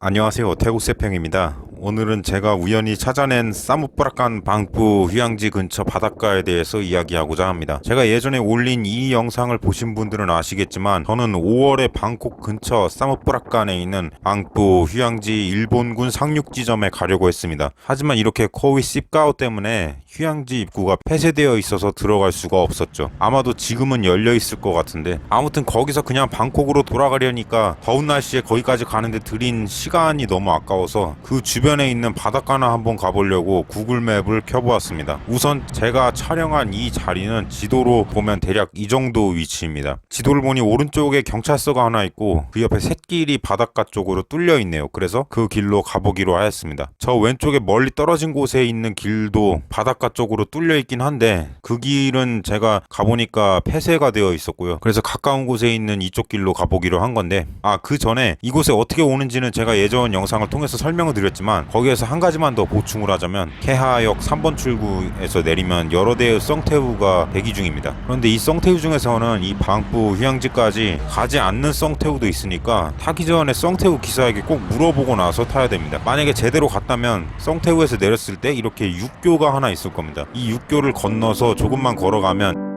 안녕하세요. 태국세평입니다. 오늘은 제가 우연히 찾아낸 사무프라칸 방부 휴양지 근처 바닷가에 대해서 이야기하고자 합니다. 제가 예전에 올린 이 영상을 보신 분들은 아시겠지만 저는 5월에 방콕 근처 사무프라칸에 있는 방부 휴양지 일본군 상륙지점에 가려고 했습니다. 하지만 이렇게 코위 씹가오 때문에 휴양지 입구가 폐쇄되어 있어서 들어갈 수가 없었죠. 아마도 지금은 열려 있을 것 같은데 아무튼 거기서 그냥 방콕으로 돌아가려니까 더운 날씨에 거기까지 가는데 들인 시간이 너무 아까워서 그 주변 에 있는 바닷가나 한번 가보려고 구글맵을 켜보았습니다. 우선 제가 촬영한 이 자리는 지도로 보면 대략 이 정도 위치입니다. 지도를 보니 오른쪽에 경찰서가 하나 있고 그 옆에 샛길이 바닷가 쪽으로 뚫려 있네요. 그래서 그 길로 가보기로 하였습니다. 저 왼쪽에 멀리 떨어진 곳에 있는 길도 바닷가 쪽으로 뚫려 있긴 한데 그 길은 제가 가보니까 폐쇄가 되어 있었고요. 그래서 가까운 곳에 있는 이쪽 길로 가보기로 한 건데 아 그 전에 이곳에 어떻게 오는지는 제가 예전 영상을 통해서 설명을 드렸지만 거기에서 한 가지만 더 보충을 하자면 케하역 3번 출구에서 내리면 여러 대의 썽태우가 대기 중입니다. 그런데 이 썽태우 중에서는 이 방부 휴양지까지 가지 않는 썽태우도 있으니까 타기 전에 썽태우 기사에게 꼭 물어보고 나서 타야 됩니다. 만약에 제대로 갔다면 썽태우에서 내렸을 때 이렇게 육교가 하나 있을 겁니다. 이 육교를 건너서 조금만 걸어가면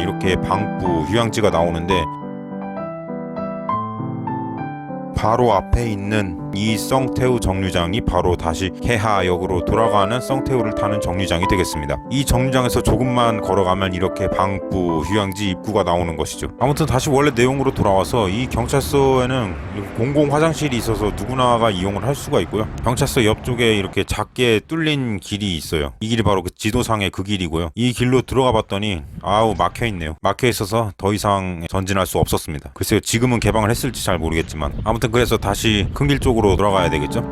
이렇게 방부 휴양지가 나오는데 바로 앞에 있는 이 썽태우 정류장이 바로 다시 케하역으로 돌아가는 썽태우를 타는 정류장이 되겠습니다. 이 정류장에서 조금만 걸어가면 이렇게 방부 휴양지 입구가 나오는 것이죠. 아무튼 다시 원래 내용으로 돌아와서 이 경찰서에는 공공 화장실이 있어서 누구나가 이용을 할 수가 있고요. 경찰서 옆쪽에 이렇게 작게 뚫린 길이 있어요. 이 길이 바로 그 지도상의 그 길이고요. 이 길로 들어가 봤더니 아우 막혀 있네요. 막혀 있어서 더 이상 전진할 수 없었습니다. 글쎄요 지금은 개방을 했을지 잘 모르겠지만 아무튼 그래서 다시 큰 길 쪽으로 돌아가야 되겠죠.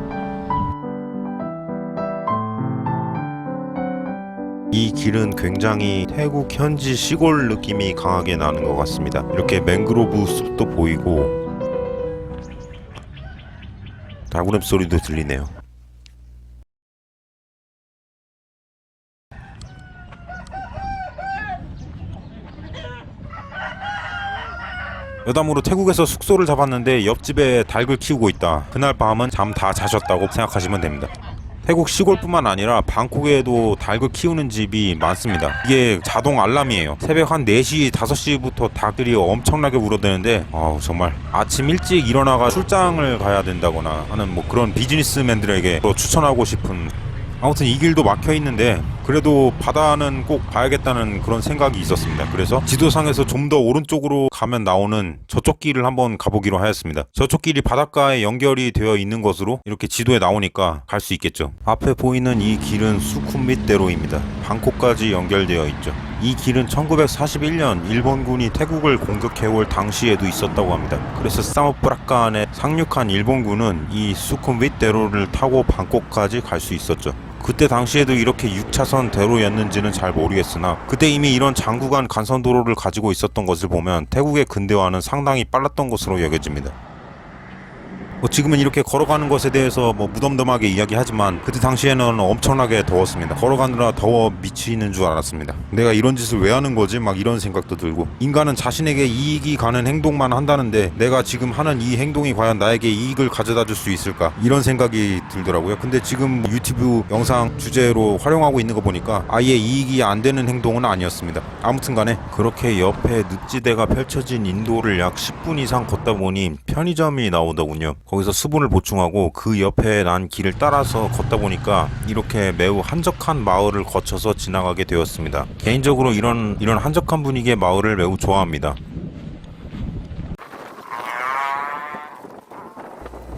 이 길은 굉장히 태국 현지 시골 느낌이 강하게 나는 것 같습니다. 이렇게 맹그로브 숲도 보이고 달구름 소리도 들리네요. 여담으로 태국에서 숙소를 잡았는데 옆집에 닭을 키우고 있다. 그날 밤은 잠 다 자셨다고 생각하시면 됩니다. 태국 시골뿐만 아니라 방콕에도 닭을 키우는 집이 많습니다. 이게 자동 알람이에요. 새벽 한 4시, 5시부터 닭들이 엄청나게 울어대는데 아우 정말 아침 일찍 일어나가 출장을 가야 된다거나 하는 뭐 그런 비즈니스맨들에게 또 추천하고 싶은 아무튼 이 길도 막혀 있는데 그래도 바다는 꼭 봐야겠다는 그런 생각이 있었습니다. 그래서 지도상에서 좀 더 오른쪽으로 가면 나오는 저쪽 길을 한번 가보기로 하였습니다. 저쪽 길이 바닷가에 연결이 되어 있는 것으로 이렇게 지도에 나오니까 갈 수 있겠죠. 앞에 보이는 이 길은 수쿰밋대로입니다. 방콕까지 연결되어 있죠. 이 길은 1941년 일본군이 태국을 공격해올 당시에도 있었다고 합니다. 그래서 사모프라칸에 상륙한 일본군은 이 수쿰밋대로를 타고 방콕까지 갈 수 있었죠. 그때 당시에도 이렇게 6차선 대로였는지는 잘 모르겠으나 그때 이미 이런 장구간 간선도로를 가지고 있었던 것을 보면 태국의 근대화는 상당히 빨랐던 것으로 여겨집니다. 뭐 지금은 이렇게 걸어가는 것에 대해서 뭐 무덤덤하게 이야기하지만 그때 당시에는 엄청나게 더웠습니다. 걸어가느라 더워 미치는 줄 알았습니다. 내가 이런 짓을 왜 하는 거지? 막 이런 생각도 들고 인간은 자신에게 이익이 가는 행동만 한다는데 내가 지금 하는 이 행동이 과연 나에게 이익을 가져다 줄 수 있을까? 이런 생각이 들더라고요. 근데 지금 유튜브 영상 주제로 활용하고 있는 거 보니까 아예 이익이 안 되는 행동은 아니었습니다. 아무튼 간에 그렇게 옆에 늪지대가 펼쳐진 인도를 약 10분 이상 걷다 보니 편의점이 나오더군요. 거기서 수분을 보충하고 그 옆에 난 길을 따라서 걷다 보니까 이렇게 매우 한적한 마을을 거쳐서 지나가게 되었습니다. 개인적으로 이런 이런 한적한 분위기의 마을을 매우 좋아합니다.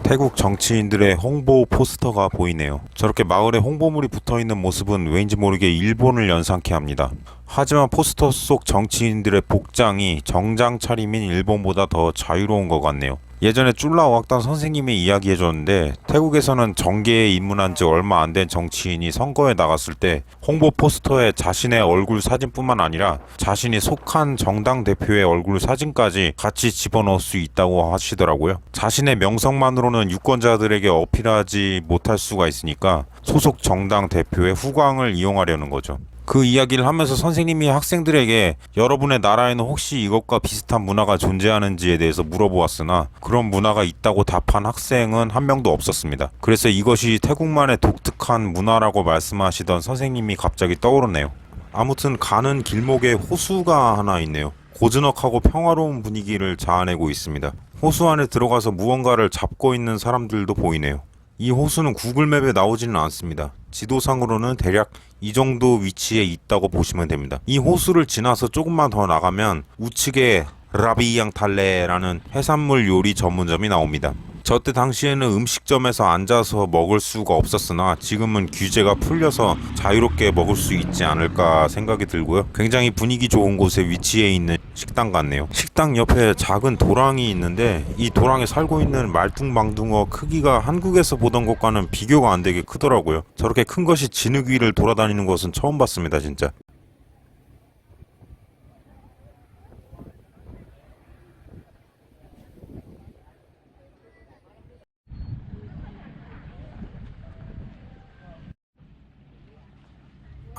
태국 정치인들의 홍보 포스터가 보이네요. 저렇게 마을에 홍보물이 붙어 있는 모습은 왠지 모르게 일본을 연상케 합니다. 하지만 포스터 속 정치인들의 복장이 정장 차림인 일본보다 더 자유로운 것 같네요. 예전에 쫄라왔던 선생님이 이야기해줬는데 태국에서는 정계에 입문한 지 얼마 안 된 정치인이 선거에 나갔을 때 홍보 포스터에 자신의 얼굴 사진뿐만 아니라 자신이 속한 정당 대표의 얼굴 사진까지 같이 집어넣을 수 있다고 하시더라고요. 자신의 명성만으로는 유권자들에게 어필하지 못할 수가 있으니까 소속 정당 대표의 후광을 이용하려는 거죠. 그 이야기를 하면서 선생님이 학생들에게 여러분의 나라에는 혹시 이것과 비슷한 문화가 존재하는지에 대해서 물어보았으나 그런 문화가 있다고 답한 학생은 한 명도 없었습니다. 그래서 이것이 태국만의 독특한 문화라고 말씀하시던 선생님이 갑자기 떠오르네요. 아무튼 가는 길목에 호수가 하나 있네요. 고즈넉하고 평화로운 분위기를 자아내고 있습니다. 호수 안에 들어가서 무언가를 잡고 있는 사람들도 보이네요. 이 호수는 구글맵에 나오지는 않습니다. 지도상으로는 대략 이 정도 위치에 있다고 보시면 됩니다. 이 호수를 지나서 조금만 더 나가면 우측에 라비양 탈레라는 해산물 요리 전문점이 나옵니다. 저때 당시에는 음식점에서 앉아서 먹을 수가 없었으나 지금은 규제가 풀려서 자유롭게 먹을 수 있지 않을까 생각이 들고요. 굉장히 분위기 좋은 곳에 위치해 있는 식당 같네요. 식당 옆에 작은 도랑이 있는데 이 도랑에 살고 있는 말뚱망둥어 크기가 한국에서 보던 것과는 비교가 안 되게 크더라고요. 저렇게 큰 것이 진흙 위를 돌아다니는 것은 처음 봤습니다, 진짜.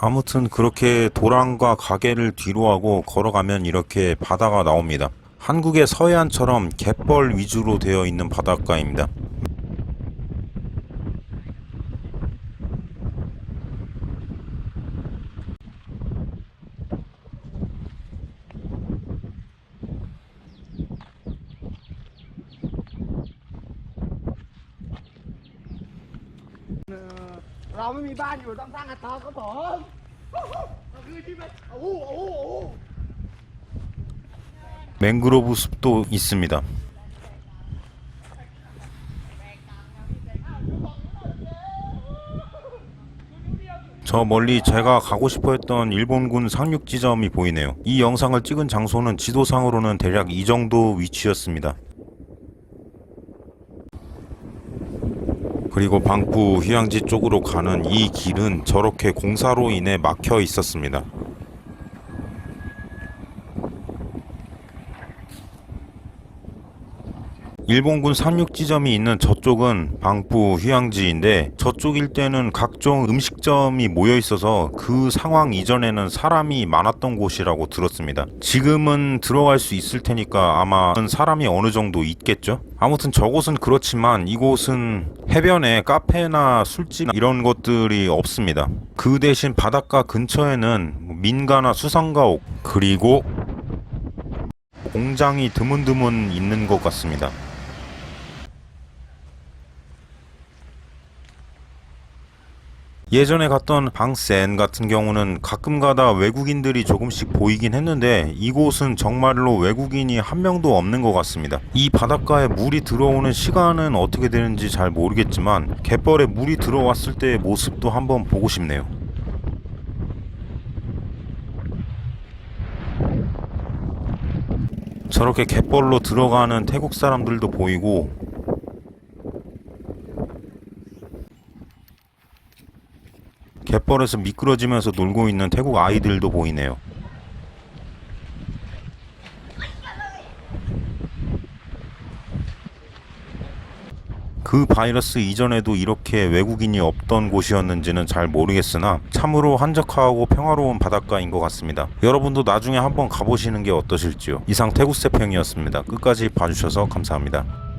아무튼 그렇게 도랑과 가게를 뒤로 하고 걸어가면 이렇게 바다가 나옵니다. 한국의 서해안처럼 갯벌 위주로 되어 있는 바닷가입니다. ไม่มีบ้านอยู่ต้องสร้างกระต๊อบครับผมก็คือที่มันโอ้โหโอ้โหโอ้โห 맹그로브 숲도 있습니다. 저 멀리 제가 가고 싶어 했던 일본군 상륙 지점이 보이네요. 이 영상을 찍은 장소는 지도상으로는 대략 이 정도 위치였습니다. 그리고 방부 휴양지 쪽으로 가는 이 길은 저렇게 공사로 인해 막혀 있었습니다. 일본군 상륙 지점이 있는 저쪽은 방부 휴양지인데 저쪽 일대는 각종 음식점이 모여 있어서 그 상황 이전에는 사람이 많았던 곳이라고 들었습니다. 지금은 들어갈 수 있을 테니까 아마 사람이 어느 정도 있겠죠? 아무튼 저곳은 그렇지만 이곳은 해변에 카페나 술집 이런 것들이 없습니다. 그 대신 바닷가 근처에는 뭐 민가나 수상가옥 그리고 공장이 드문드문 있는 것 같습니다. 예전에 갔던 방센 같은 경우는 가끔가다 외국인들이 조금씩 보이긴 했는데 이곳은 정말로 외국인이 한 명도 없는 것 같습니다. 이 바닷가에 물이 들어오는 시간은 어떻게 되는지 잘 모르겠지만 갯벌에 물이 들어왔을 때의 모습도 한번 보고 싶네요. 저렇게 갯벌로 들어가는 태국 사람들도 보이고 갯벌에서 미끄러지면서 놀고 있는 태국 아이들도 보이네요. 그 바이러스 이전에도 이렇게 외국인이 없던 곳이었는지는 잘 모르겠으나 참으로 한적하고 평화로운 바닷가인 것 같습니다. 여러분도 나중에 한번 가보시는 게 어떠실지요? 이상 태국세평이었습니다. 끝까지 봐주셔서 감사합니다.